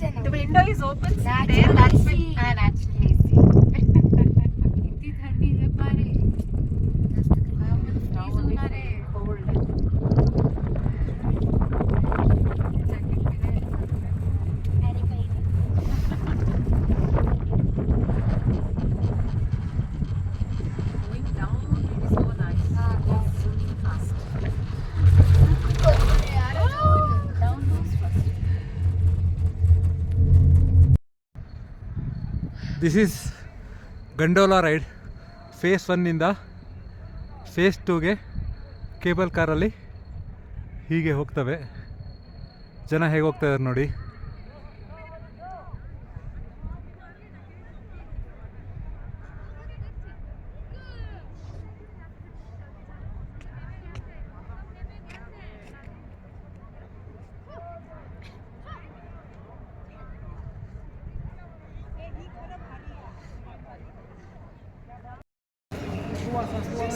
The window is open. There, that's. And this is gondola ride phase ಒನ್ನಿಂದ phase ಟೂಗೆ cable ಕಾರಲ್ಲಿ ಹೀಗೆ ಹೋಗ್ತವೆ. ಜನ ಹೇಗೆ ಹೋಗ್ತಾಯಿದ್ದಾರೆ ನೋಡಿ.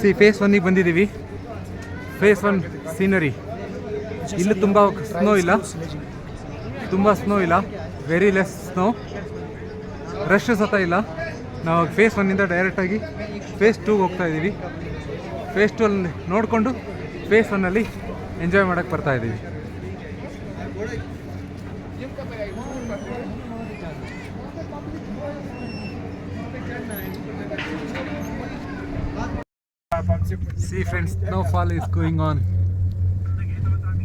ಸಿ ಫೇಸ್ ಒನ್ನಿಗೆ ಬಂದಿದ್ದೀವಿ. ಫೇಸ್ ಒನ್ ಸೀನರಿ ಇಲ್ಲಿ ತುಂಬ ಸ್ನೋ ಇಲ್ಲ. ತುಂಬ ಸ್ನೋ ಇಲ್ಲ. ವೆರಿ ಲೆಸ್ ಸ್ನೋ ರಶ್ ಸತ ಇಲ್ಲ. ನಾವು ಫೇಸ್ ಒನ್ನಿಂದ ಡೈರೆಕ್ಟಾಗಿ ಫೇಸ್ ಟೂಗೆ ಹೋಗ್ತಾ ಇದ್ದೀವಿ. ಫೇಸ್ ಟೂ ಅಲ್ಲಿ ನೋಡಿಕೊಂಡು ಫೇಸ್ ಒನ್ನಲ್ಲಿ ಎಂಜಾಯ್ ಮಾಡೋಕ್ಕೆ ಬರ್ತಾ ಇದ್ದೀವಿ. See friends, snowfall is going on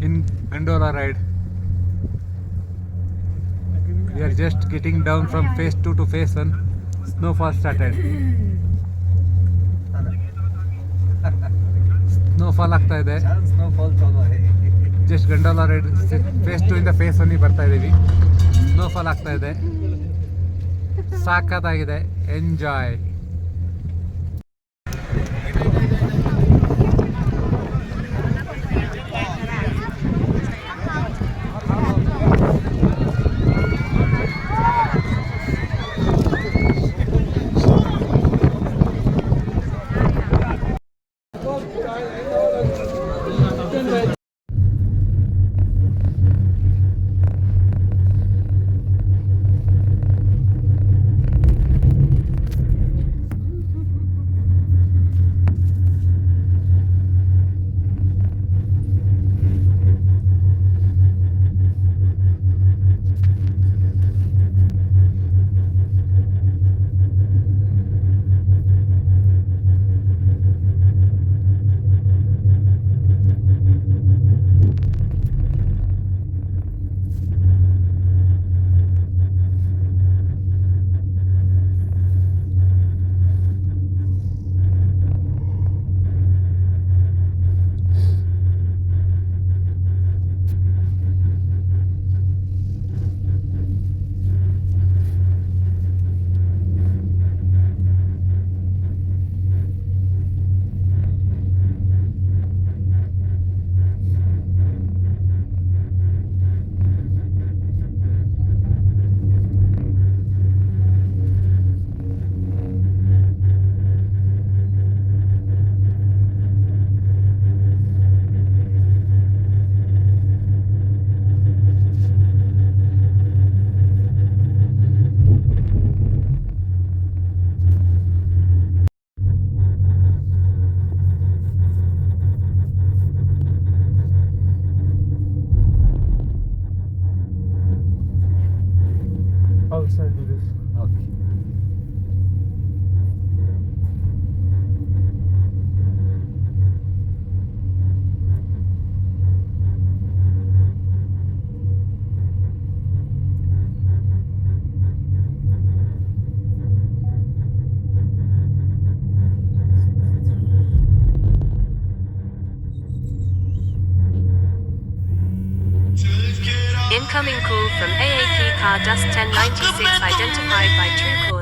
in Pandora ride. We are just getting down from phase 2 to phase 1. Snowfall started. Snowfall ಆಗ್ತಾ ಇದೆ just gondola ride phase two ಇಂದ ಫೇಸ್ ಒನ್ನಿಗೆ ಬರ್ತಾ ಇದ್ದೀವಿ ಸ್ನೋಫಾಲ್ ಆಗ್ತಾ ಇದೆ ಸಾಕತ್ತಾಗಿದೆ enjoy Incoming call from AAP car Dust 1096 identified by Truecaller.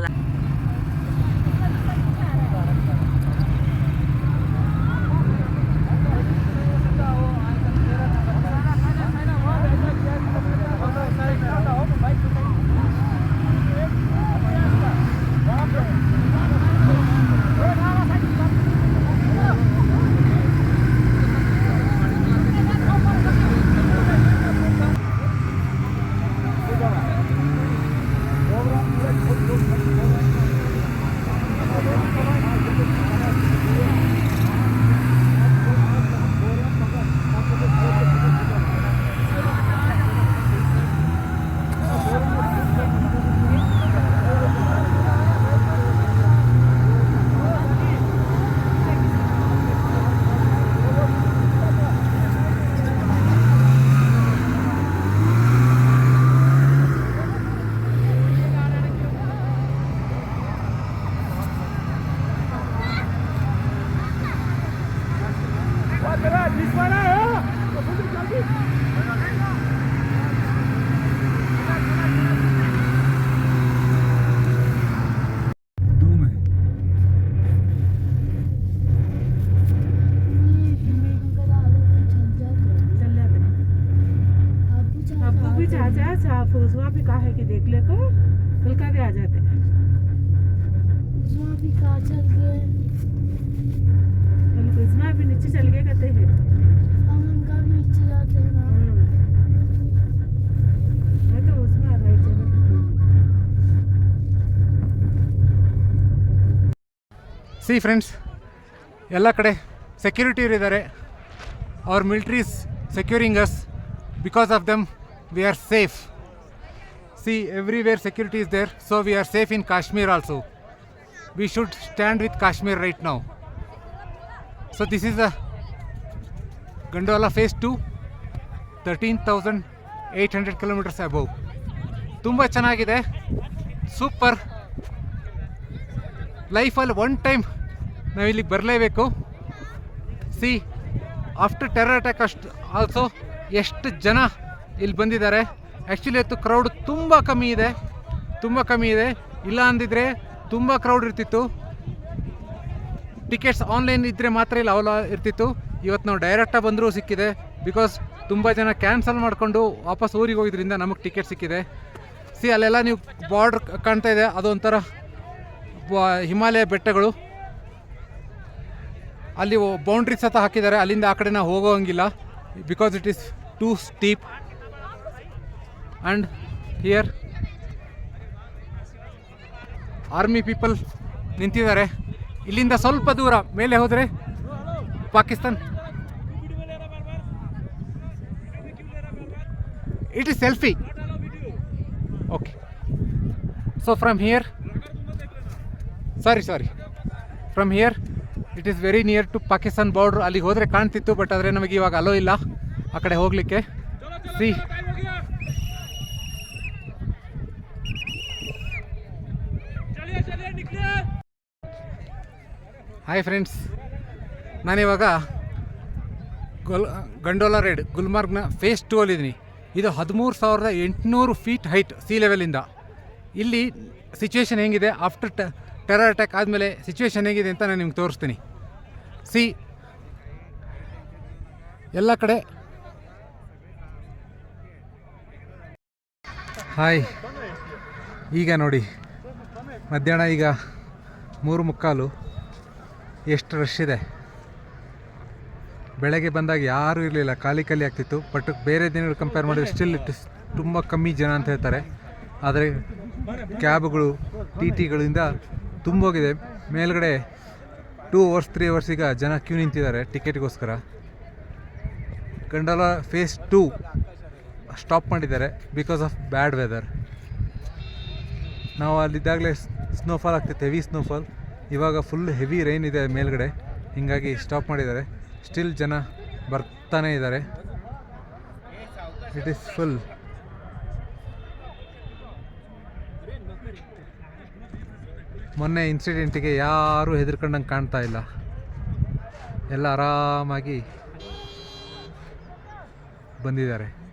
See friends, ಎಲ್ಲ ಕಡೆ ಸೆಕ್ಯೂರಿಟಿ ಇದ್ದಾರೆ. ಅವ್ರ militaries securing us because of them we are safe see everywhere security is there so we are safe in Kashmir also we should stand with Kashmir right now so this is the gondola phase two thirteen thousand eight hundred kilometres above ತುಂಬ ಚೆನ್ನಾಗಿದೆ. Super ಲೈಫಲ್ಲಿ one time ನಾವು ಇಲ್ಲಿಗೆ ಬರಲೇಬೇಕು. See after terror attack ಅಷ್ಟು also ಎಷ್ಟು ಜನ ಇಲ್ಲಿ ಬಂದಿದ್ದಾರೆ ಆ್ಯಕ್ಚುಲಿ ಇವತ್ತು ಕ್ರೌಡ್ ತುಂಬ ಕಮ್ಮಿ ಇದೆ. ತುಂಬ ಕಮ್ಮಿ ಇದೆ. ಇಲ್ಲ ಅಂದಿದ್ರೆ ತುಂಬ ಕ್ರೌಡ್ ಇರ್ತಿತ್ತು. ಟಿಕೆಟ್ಸ್ ಆನ್ಲೈನ್ ಇದ್ದರೆ ಮಾತ್ರ ಇಲ್ಲಿ, ಅವಲ ಇರ್ತಿತ್ತು. ಇವತ್ತು ನಾವು ಡೈರೆಕ್ಟಾಗಿ ಬಂದರೂ ಸಿಕ್ಕಿದೆ. ಬಿಕಾಸ್ ತುಂಬ ಜನ ಕ್ಯಾನ್ಸಲ್ ಮಾಡಿಕೊಂಡು ವಾಪಸ್ ಊರಿಗೆ ಹೋಗಿದ್ರಿಂದ ನಮಗೆ ಟಿಕೆಟ್ ಸಿಕ್ಕಿದೆ. ಸಿ, ಅಲ್ಲೆಲ್ಲ ನೀವು ಬಾರ್ಡ್ರ್ ಕಾಣ್ತಾ ಇದೆ. ಅದೊಂಥರ ಹಿಮಾಲಯ ಬೆಟ್ಟಗಳು. ಅಲ್ಲಿ ಬೌಂಡ್ರಿ ಸಹ ಹಾಕಿದ್ದಾರೆ. ಅಲ್ಲಿಂದ ಆ ಕಡೆ ನಾವು ಹೋಗೋಂಗಿಲ್ಲ. Because it is too steep and here army people ನಿಂತಿದ್ದಾರೆ. ಇಲ್ಲಿಂದ ಸ್ವಲ್ಪ ದೂರ, ಮೇಲೆ ಹೋದರೆ Pakistan. It is selfie okay so from here sorry sorry from here it is very near to Pakistan border ಅಲ್ಲಿಗೆ ಹೋದರೆ ಕಾಣ್ತಿತ್ತು ಬಟ್ ಆದರೆ ನಮಗೆ ಇವಾಗ ಅಲೋ ಇಲ್ಲ. ಆ ಕಡೆ ಹೋಗಲಿಕ್ಕೆ. ಸಿ ಹಾಯ್ ಫ್ರೆಂಡ್ಸ್ ನಾನಿವಾಗ ಗೊಲ್, ಗಂಡೋಲಾ ರೈಡ್, ಗುಲ್ಮಾರ್ಗ್ನ ಫೇಸ್ ಟೂ ಅಲ್ಲಿದ್ದೀನಿ ಇದು ಹದಿಮೂರು ಸಾವಿರದ ಎಂಟುನೂರು ಫೀಟ್ ಹೈಟ್ ಸಿ ಲೆವೆಲಿಂದ ಇಲ್ಲಿ ಸಿಚುವೇಶನ್ ಹೆಂಗಿದೆ? ಆಫ್ಟರ್ ಟೆರರ್ ಅಟ್ಯಾಕ್ ಆದಮೇಲೆ ಸಿಚುವೇಶನ್ ಹೇಗಿದೆ ಅಂತ ನಾನು ನಿಮ್ಗೆ ತೋರಿಸ್ತೀನಿ. ಸಿ, ಎಲ್ಲ ಕಡೆ. ಹಾಯ್. ಈಗ ನೋಡಿ, ಮಧ್ಯಾಹ್ನ ಈಗ ಮೂರು ಮುಕ್ಕಾಲು. ಎಷ್ಟು ರಶ್ ಇದೆ. ಬೆಳಗ್ಗೆ ಬಂದಾಗ ಯಾರೂ ಇರಲಿಲ್ಲ, ಖಾಲಿ ಖಾಲಿ ಆಗ್ತಿತ್ತು. ಬಟ್ ಬೇರೆ ದಿನಗಳು ಕಂಪೇರ್ ಮಾಡಿದ್ರೆ ಸ್ಟಿಲ್ ತುಂಬ ಕಮ್ಮಿ ಜನ ಅಂತ ಹೇಳ್ತಾರೆ. ಆದರೆ ಕ್ಯಾಬ್ಗಳು ಟಿ ಟಿಗಳಿಂದ ತುಂಬೋಗಿದೆ. ಮೇಲ್ಗಡೆ ಟೂ ಅವರ್ಸ್ ತ್ರೀ ಅವರ್ಸ್ ಈಗ ಜನ ಕ್ಯೂ ನಿಂತಿದ್ದಾರೆ ಟಿಕೆಟ್ಗೋಸ್ಕರ. ಗಂಡಲ ಫೇಸ್ ಟೂ ಸ್ಟಾಪ್ ಮಾಡಿದ್ದಾರೆ ಬಿಕಾಸ್ ಆಫ್ ಬ್ಯಾಡ್ ವೆದರ್ ನಾವು ಅಲ್ಲಿದ್ದಾಗಲೇ ಸ್ನೋಫಾಲ್ ಆಗ್ತಿತ್ತು ಹೆವಿ ಸ್ನೋಫಾಲ್ ಇವಾಗ ಫುಲ್ ಹೆವಿ ರೈನ್ ಇದೆ ಮೇಲ್ಗಡೆ. ಹೀಗಾಗಿ ಸ್ಟಾಪ್ ಮಾಡಿದ್ದಾರೆ. ಸ್ಟಿಲ್ ಜನ ಬರ್ತಾನೆ ಇದ್ದಾರೆ. ಇಟ್ ಈಸ್ ಫುಲ್ ಮೊನ್ನೆ ಇನ್ಸಿಡೆಂಟಿಗೆ ಯಾರೂ ಹೆದರ್ಕೊಂಡಂಗೆ ಕಾಣ್ತಾ ಇಲ್ಲ. ಎಲ್ಲ ಆರಾಮಾಗಿ ಬಂದಿದ್ದಾರೆ.